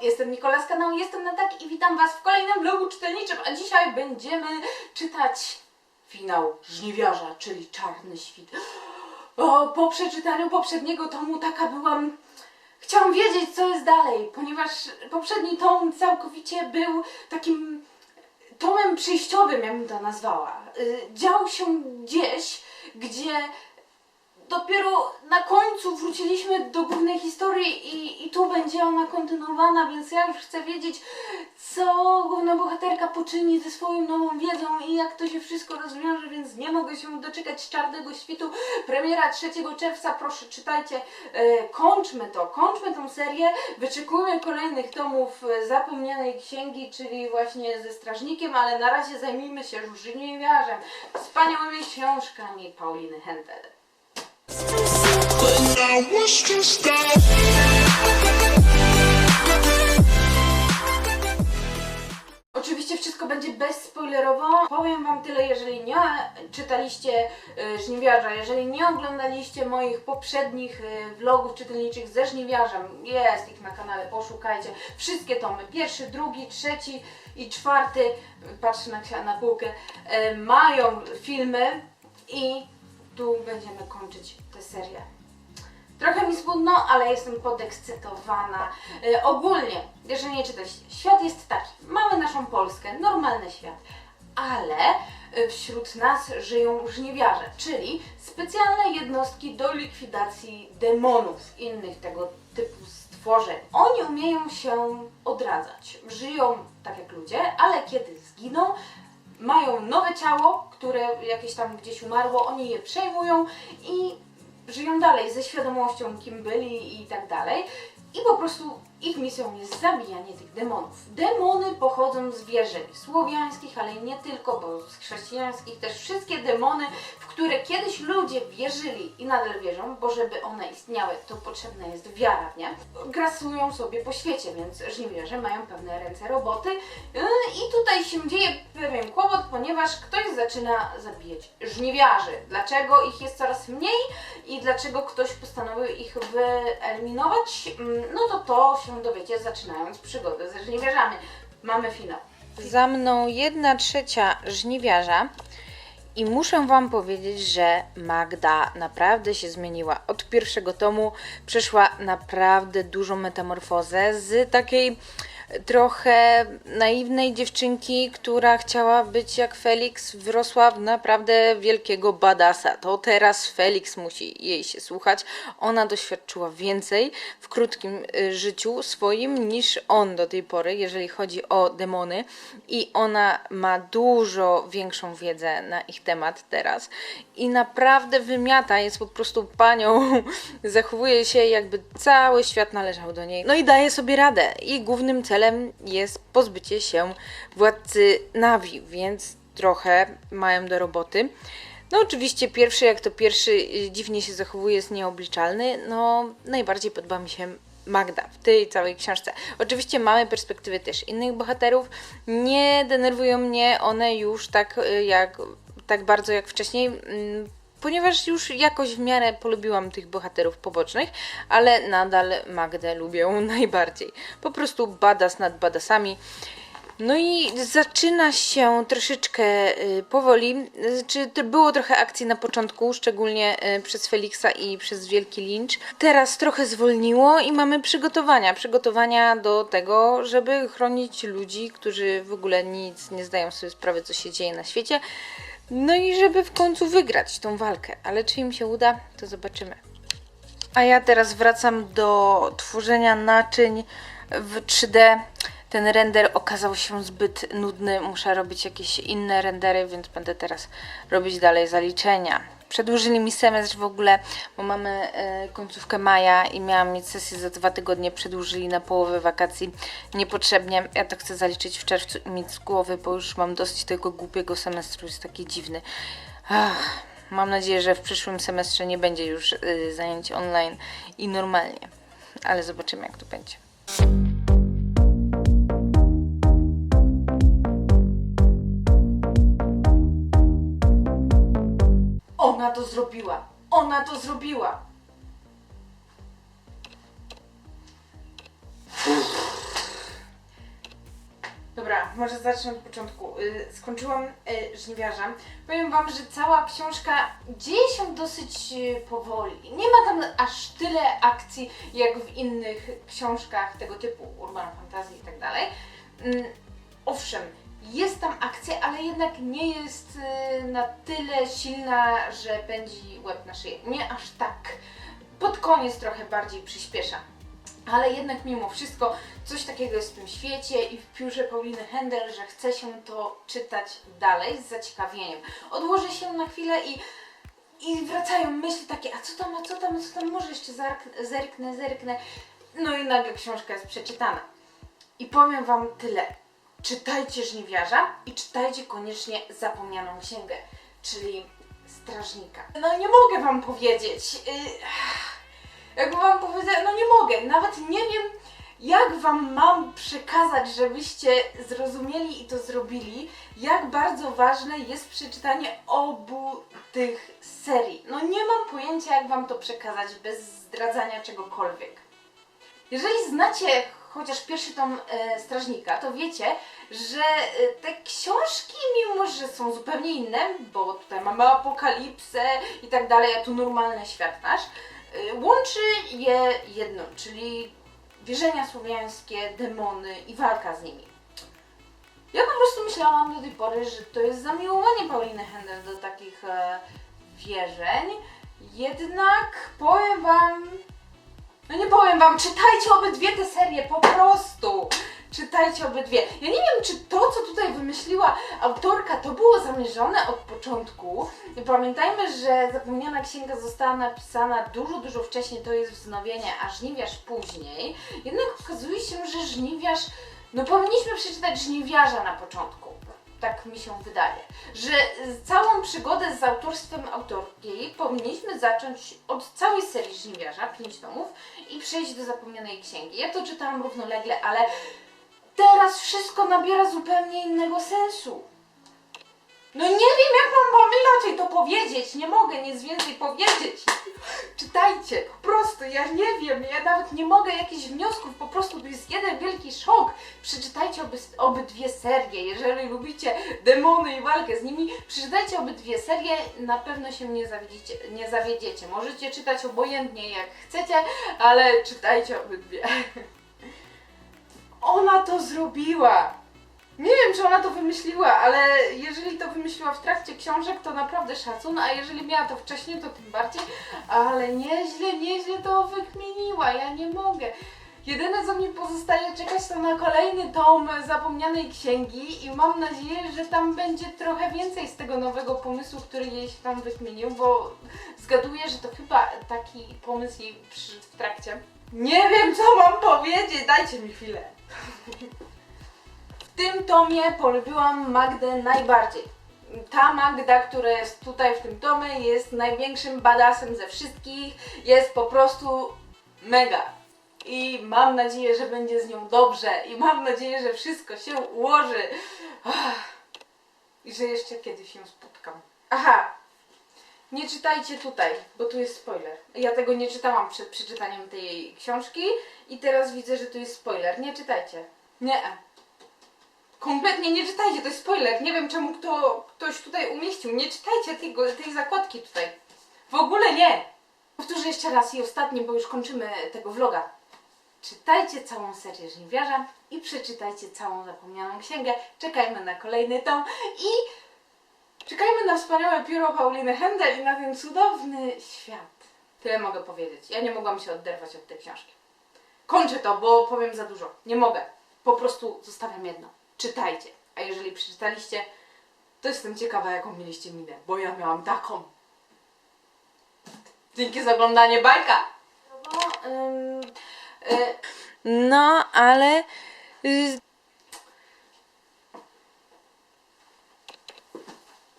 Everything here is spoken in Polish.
jestem Nikola z kanału Jestem na tak i witam Was w kolejnym vlogu czytelniczym, a dzisiaj będziemy czytać finał Żniwiarza, czyli Czarny Świt. O, po przeczytaniu poprzedniego tomu taka byłam... Chciałam wiedzieć, co jest dalej, ponieważ poprzedni tom całkowicie był takim tomem przejściowym, ja bym to nazwała. Y, Dział się gdzieś, gdzie dopiero na końcu wróciliśmy do głównej historii i, i tu będzie ona kontynuowana, więc ja już chcę wiedzieć, co główna bohaterka poczyni ze swoją nową wiedzą i jak to się wszystko rozwiąże, więc nie mogę się doczekać Czarnego Świtu. Premiera 3 czerwca, proszę czytajcie, e, kończmy to, kończmy tą serię, wyczekujmy kolejnych tomów e, Zapomnianej Księgi, czyli właśnie ze Strażnikiem, ale na razie zajmijmy się Żniwiarzem, wspaniałymi książkami Pauliny Hentel. Oczywiście wszystko będzie bezspoilerowo. Powiem Wam tyle, jeżeli nie czytaliście y, Żniwiarza, jeżeli nie oglądaliście moich poprzednich y, vlogów czytelniczych ze Żniwiarzem, jest ich na kanale, poszukajcie. Wszystkie tomy, pierwszy, drugi, trzeci i czwarty, y, patrzę na, na półkę, mają filmy i tu będziemy kończyć tę serię. Trochę mi smutno, ale jestem podekscytowana. E, ogólnie, jeżeli nie czytaliście, świat jest taki. Mamy naszą Polskę, normalny świat, ale e, wśród nas żyją żniwiarze, czyli specjalne jednostki do likwidacji demonów, innych tego typu stworzeń. Oni umieją się odradzać. Żyją tak jak ludzie, ale kiedy zginą, mają nowe ciało, które jakieś tam gdzieś umarło, oni je przejmują i żyją dalej ze świadomością, kim byli i tak dalej. I po prostu ich misją jest zabijanie tych demonów. Demony pochodzą z wierzeń słowiańskich, ale nie tylko, bo z chrześcijańskich też wszystkie demony, w które kiedyś ludzie wierzyli i nadal wierzą, bo żeby one istniały, to potrzebna jest wiara, nie? Grasują sobie po świecie, więc żniwierze mają pewne ręce roboty. I tutaj się dzieje pewien kłopot, ponieważ ktoś zaczyna zabijać żniwiarzy. Dlaczego ich jest coraz mniej i dlaczego ktoś postanowił ich wyeliminować? Mm, No to to się dowiecie zaczynając przygodę ze żniwiarzami. Mamy finał. Za mną jedna trzecia żniwiarza i muszę Wam powiedzieć, że Magda naprawdę się zmieniła. Od pierwszego tomu przeszła naprawdę dużą metamorfozę z takiej trochę naiwnej dziewczynki, która chciała być jak Felix, wyrosła w naprawdę wielkiego badasa. To teraz Felix musi jej się słuchać. Ona doświadczyła więcej w krótkim y, życiu swoim niż on do tej pory, jeżeli chodzi o demony i ona ma dużo większą wiedzę na ich temat teraz i naprawdę wymiata, jest po prostu panią, zachowuje się jakby cały świat należał do niej. No i daje sobie radę i głównym celem jest pozbycie się władcy Nawi, więc trochę mają do roboty. No oczywiście pierwszy, jak to pierwszy y, dziwnie się zachowuje, jest nieobliczalny. No najbardziej podoba mi się Magda w tej całej książce. Oczywiście mamy perspektywy też innych bohaterów. Nie denerwują mnie one już tak y, jak tak bardzo jak wcześniej. Ponieważ już jakoś w miarę polubiłam tych bohaterów pobocznych, ale nadal Magdę lubię najbardziej. Po prostu badas nad badasami. No i zaczyna się troszeczkę y, powoli. Czy to było trochę akcji na początku, szczególnie y, przez Feliksa i przez Wielki Lincz. Teraz trochę zwolniło i mamy przygotowania. Przygotowania do tego, żeby chronić ludzi, którzy w ogóle nic nie zdają sobie sprawy, co się dzieje na świecie. No i żeby w końcu wygrać tą walkę. Ale czy im się uda, to zobaczymy. A ja teraz wracam do tworzenia naczyń w 3D. Ten render okazał się zbyt nudny. Muszę robić jakieś inne rendery, więc będę teraz robić dalej zaliczenia. Przedłużyli mi semestr w ogóle, bo mamy e, końcówkę maja i miałam mieć sesję za dwa tygodnie. Przedłużyli na połowę wakacji niepotrzebnie. Ja to chcę zaliczyć w czerwcu i mieć z głowy, bo już mam dosyć tego głupiego semestru. Jest taki dziwny. Ach. Mam nadzieję, że w przyszłym semestrze nie będzie już y, zajęć online i normalnie, ale zobaczymy jak to będzie. Ona to zrobiła! Ona to zrobiła! Dobra, może zacznę od początku. Y, Skończyłam y, żniwiarza. Powiem Wam, że cała książka dzieje się dosyć y, powoli. Nie ma tam aż tyle akcji jak w innych książkach tego typu, urban fantasy i tak dalej. Mm, Owszem, jest tam akcja, ale jednak nie jest y, na tyle silna, że pędzi łeb na szyję. Nie aż tak. Pod koniec trochę bardziej przyspiesza. Ale jednak mimo wszystko coś takiego jest w tym świecie i w piórze Pauliny Händel, że chce się to czytać dalej z zaciekawieniem. Odłożę się na chwilę i, i wracają myśli takie, a co tam, a co tam, a co tam, może jeszcze zerk- zerknę, zerknę. No i nagle książka jest przeczytana. I powiem Wam tyle. Czytajcie Żniwiarza i czytajcie koniecznie Zapomnianą Księgę, czyli Strażnika. No nie mogę Wam powiedzieć. Yy, jakby Wam powiedzieć, no nie mogę. Nawet nie wiem, jak Wam mam przekazać, żebyście zrozumieli i to zrobili, jak bardzo ważne jest przeczytanie obu tych serii. No nie mam pojęcia, jak Wam to przekazać bez zdradzania czegokolwiek. Jeżeli znacie chociaż pierwszy tom e, Strażnika, to wiecie, że e, te książki, mimo że są zupełnie inne, bo tutaj mamy apokalipsę i tak dalej, a tu normalny świat nasz, e, łączy je jedno, czyli wierzenia słowiańskie, demony i walka z nimi. Ja po prostu myślałam do tej pory, że to jest zamiłowanie Pauliny Händel do takich e, wierzeń, jednak powiem Wam, no nie powiem wam, czytajcie obydwie te serie, po prostu! Czytajcie obydwie. Ja nie wiem, czy to, co tutaj wymyśliła autorka, to było zamierzone od początku. Pamiętajmy, że Zapomniana Księga została napisana dużo, dużo wcześniej, to jest wznowienie, a Żniwiarz później. Jednak okazuje się, że Żniwiarz, no powinniśmy przeczytać Żniwiarza na początku. Tak mi się wydaje. Że całą przygodę z autorstwem autorki powinniśmy zacząć od całej serii Żniwiarza, pięć tomów, i przejść do zapomnianej księgi. Ja to czytałam równolegle, ale teraz wszystko nabiera zupełnie innego sensu. No nie wiem, jak mam wam inaczej to powiedzieć. Nie mogę nic więcej powiedzieć. Czytajcie, po prostu, ja nie wiem, ja nawet nie mogę jakichś wniosków, po prostu to jest jeden wielki szok. Przeczytajcie oby, obydwie serie, jeżeli lubicie demony i walkę z nimi, przeczytajcie obydwie serie, na pewno się nie zawiedziecie, nie zawiedziecie. Możecie czytać obojętnie jak chcecie, ale czytajcie obydwie. Ona to zrobiła! Nie wiem, czy ona to wymyśliła, ale jeżeli to wymyśliła w trakcie książek, to naprawdę szacun, a jeżeli miała to wcześniej, to tym bardziej. Ale nieźle, nieźle to wykminiła, ja nie mogę. Jedyne, co mi pozostaje czekać, to na kolejny tom Zapomnianej Księgi i mam nadzieję, że tam będzie trochę więcej z tego nowego pomysłu, który jej się tam wykminił, bo zgaduję, że to chyba taki pomysł jej przyszedł w trakcie. Nie wiem, co mam powiedzieć, dajcie mi chwilę. W tym tomie polubiłam Magdę najbardziej. Ta Magda, która jest tutaj w tym tomie, jest największym badasem ze wszystkich. Jest po prostu mega. I mam nadzieję, że będzie z nią dobrze. I mam nadzieję, że wszystko się ułoży. I że jeszcze kiedyś się spotkam. Aha! Nie czytajcie tutaj, bo tu jest spoiler. Ja tego nie czytałam przed przeczytaniem tej książki i teraz widzę, że tu jest spoiler. Nie czytajcie. Nie. Kompletnie nie czytajcie, to jest spoiler. Nie wiem czemu kto, ktoś tutaj umieścił. Nie czytajcie tego, tej zakładki tutaj. W ogóle nie. Powtórzę jeszcze raz i ostatni, bo już kończymy tego vloga. Czytajcie całą serię Żniwiarza i przeczytajcie całą zapomnianą księgę. Czekajmy na kolejny tom i czekajmy na wspaniałe pióro Pauliny Händel i na ten cudowny świat. Tyle mogę powiedzieć. Ja nie mogłam się oderwać od tej książki. Kończę to, bo powiem za dużo. Nie mogę. Po prostu zostawiam jedno. Czytajcie. A jeżeli przeczytaliście, to jestem ciekawa, jaką mieliście minę, bo ja miałam taką. Dzięki za oglądanie bajka! No, ym, No, ale y,